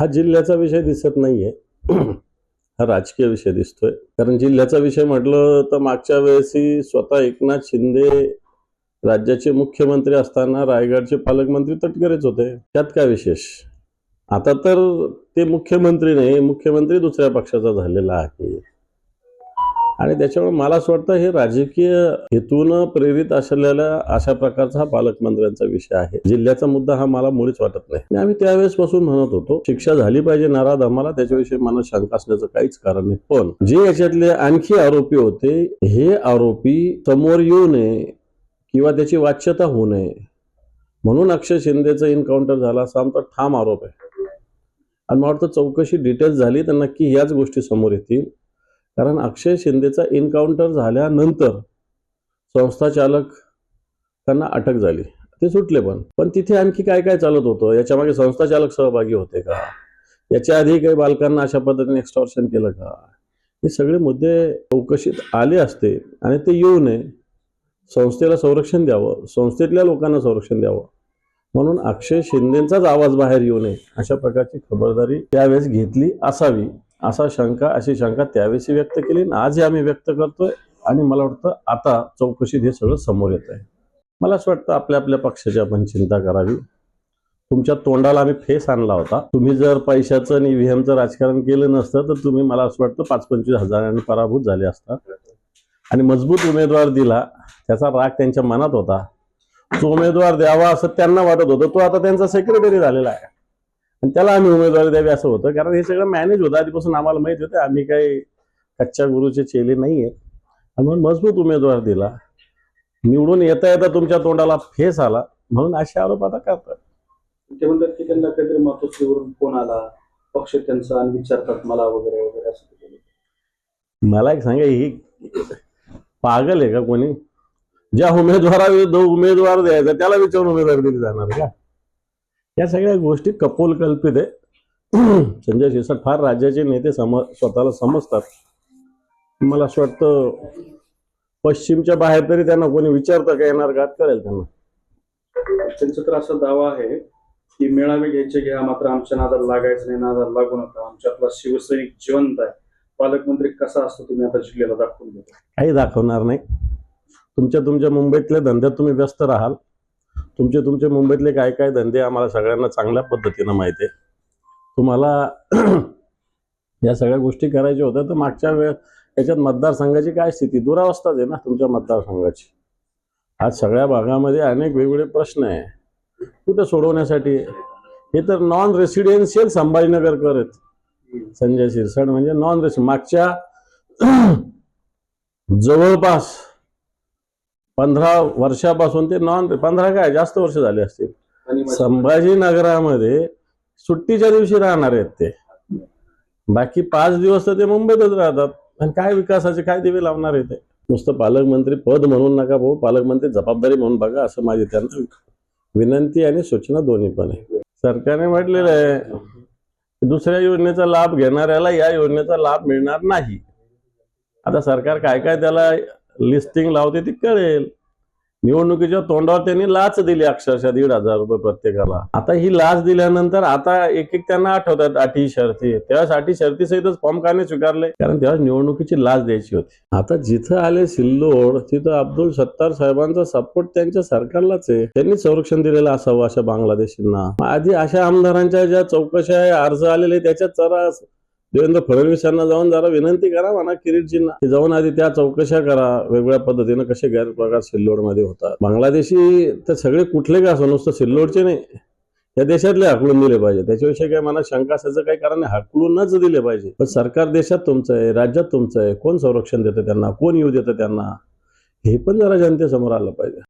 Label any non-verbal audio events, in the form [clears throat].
हा जिल्ह्याचा विषय दिसत नाहीये. [clears throat] हा राजकीय विषय दिसतोय. कारण जिल्ह्याचा विषय म्हटलं तर मागच्या वेळेसही स्वतः एकनाथ शिंदे राज्याचे मुख्यमंत्री असताना रायगडचे पालकमंत्री तटकरेच होते. त्यात काय विशेष? आता तर ते मुख्यमंत्री नाही मुख्यमंत्री दुसऱ्या पक्षाचा झालेला आहे. आणि त्याच्यामुळे मला असं वाटतं हे राजकीय हेतून प्रेरित असलेल्या अशा प्रकारचा हा पालकमंत्र्यांचा विषय आहे. जिल्ह्याचा मुद्दा हा मला मुळीच वाटत नाही. आम्ही त्यावेळेस पासून म्हणत होतो शिक्षा झाली पाहिजे नाराज आम्हाला त्याच्याविषयी मनात शंका असण्याचं काहीच कारण नाही. पण जे याच्यातले आणखी आरोपी होते हे आरोपी समोर येऊ नये किंवा त्याची वाच्यता होऊ नये म्हणून अक्षय शिंदेचं एन्काउंटर झाला असा आमचा ठाम आरोप आहे. आणि मला वाटतं चौकशी डिटेल्स झाली तर नक्की याच गोष्टी समोर येतील. कारण अक्षय शिंदेचा एन्काउंटर झाल्यानंतर संस्था चालक त्यांना अटक झाली. ते सुटले पण. पण तिथे आणखी काय काय चालत होतं? याच्यामागे संस्था चालक सहभागी होते का? याच्या आधी काही बालकांना अशा पद्धतीने एक्स्टॉर्शन केलं का? हे सगळे मुद्दे चौकशीत आले असते आणि ते येऊ नये. संस्थेला संरक्षण द्यावं. संस्थेतल्या लोकांना संरक्षण द्यावं. म्हणून अक्षय शिंदेचाच आवाज बाहेर येऊ नये अशा प्रकारची खबरदारी त्यावेळेस घेतली असावी. असा शंका अशी शंका त्यावेळी व्यक्त केली आणि आजही आम्ही व्यक्त करतोय. आणि मला वाटतं आता चौकशीत हे सगळं समोर येत आहे. मला असं वाटतं आपल्या आपल्या पक्षाची आपण चिंता करावी. तुमच्या तोंडाला आम्ही फेस आणला होता. तुम्ही जर पैशाचं आणि व्हीएमचं राजकारण केलं नसतं तर तुम्ही मला असं वाटतं पाच पंचवीस हजारांनी पराभूत झाले असतात आणि मजबूत उमेदवार दिला त्याचा राग त्यांच्या मनात होता. तो उमेदवार द्यावा असं त्यांना वाटत होतं तो आता त्यांचा सेक्रेटरी झालेला आहे. आणि त्याला आम्ही उमेदवारी द्यावी असं होतं. कारण हे सगळं मॅनेज होतं. आधीपासून आम्हाला माहीत होतं आम्ही काही कच्च्या गुरुचे चेले नाही आहेत आणि म्हणून मजबूत उमेदवार दिला. निवडून येता येता तुमच्या तोंडाला फेस आला. म्हणून असे आरोप आता करतात. ते म्हणतात की त्यांना काहीतरी मातोश्रीवरून फोन आला. पक्ष त्यांचा आणि विचारतात मला वगैरे वगैरे असं. मला एक सांगा ही पागल आहे का कोणी? ज्या उमेदवाराविरुद्ध उमेदवार द्यायचा त्याला विचारून उमेदवारी दिली जाणार का? या सगळ्या गोष्टी कपोल कल्पित आहे. [clears throat] संजय शिरसाट फार राज्याचे नेते सम स्वतःला समजतात. मला असं वाटतं पश्चिमच्या बाहेर तरी त्यांना कोणी विचारतं का येणार का कळेल त्यांना. त्यांचा तर असा दावा आहे की मेळावे घ्यायचे घ्या मात्र आमच्या नादाला लागायचं नाही नादाला लागू नका. आमच्यातला शिवसैनिक जिवंत आहे. पालकमंत्री कसा असतो तुम्ही आता जिल्ह्याला दाखवून देतो? काही दाखवणार नाही. तुमच्या तुमच्या मुंबईतल्या धंद्यात तुम्ही व्यस्त राहाल. तुमचे तुमचे मुंबईतले काय काय धंदे आम्हाला सगळ्यांना चांगल्या पद्धतीनं माहिती आहे. तुम्हाला [clears throat] या सगळ्या गोष्टी करायच्या होत्या तर मागच्या वेळ याच्यात मतदारसंघाची काय स्थिती? दुरावस्थाच आहे ना तुमच्या मतदारसंघाची. आज सगळ्या भागामध्ये अनेक वेगवेगळे प्रश्न आहे. कुठे सोडवण्यासाठी? हे तर नॉन रेसिडेन्शियल संभाजीनगर करत. संजय शिरसाट म्हणजे नॉन रेसि मागच्या [clears throat] जवळपास पंधरा वर्षापासून ते नॉन पंधरा काय जास्त वर्ष झाले असतील. संभाजीनगरामध्ये सुट्टीच्या दिवशी राहणार आहेत ते. बाकी पाच दिवस तर ते मुंबईतच राहतात. आणि काय विकासाचे काय दिवे लावणार आहे ते? नुसतं पालकमंत्री पद म्हणून नका भाऊ पालकमंत्री जबाबदारी म्हणून बघा असं माझी त्यांना विनंती आणि सूचना दोन्ही पण आहे. सरकारने म्हटलेलं आहे की दुसऱ्या योजनेचा लाभ घेणाऱ्याला या योजनेचा लाभ मिळणार नाही. आता सरकार काय काय त्याला लिस्टिंग लावते ती कळेल. निवडणुकीच्या तोंडावर त्यांनी लाच दिली अक्षरशः दीड हजार रुपये प्रत्येकाला. आता ही लाच दिल्यानंतर आता एक एक त्यांना आठवतात अटी शर्ती. तेव्हा अटी शर्ती सहितच फॉर्म काने स्वीकारले. कारण तेव्हा निवडणुकीची लाच द्यायची होती. आता जिथं आले सिल्लोड तिथं अब्दुल सत्तार साहेबांचा सपोर्ट त्यांच्या सरकारलाच आहे. त्यांनी संरक्षण दिलेलं असावं अशा बांगलादेशींना. आधी अशा आमदारांच्या ज्या चौकशा अर्ज आलेले त्याच्यात जरा देवेंद्र फडणवीस यांना जाऊन जरा विनंती करा म्हणा किरीटजींना जाऊन आधी त्या चौकशा करा वेगवेगळ्या पद्धतीनं कसे गैरप्रकार सिल्लोडमध्ये होतात. बांगलादेशी तर सगळे कुठले का असो नुसतं सिल्लोडचे नाही. या देशातले हाकलून दिले पाहिजे. त्याच्याविषयी काही मला शंका असायचं काही कारण नाही. हाकलूनच दिले पाहिजे. पण सरकार देशात तुमचं आहे राज्यात तुमचं आहे. कोण संरक्षण देतं त्यांना? कोण येऊ देतं त्यांना? हे पण जरा जनतेसमोर आलं पाहिजे.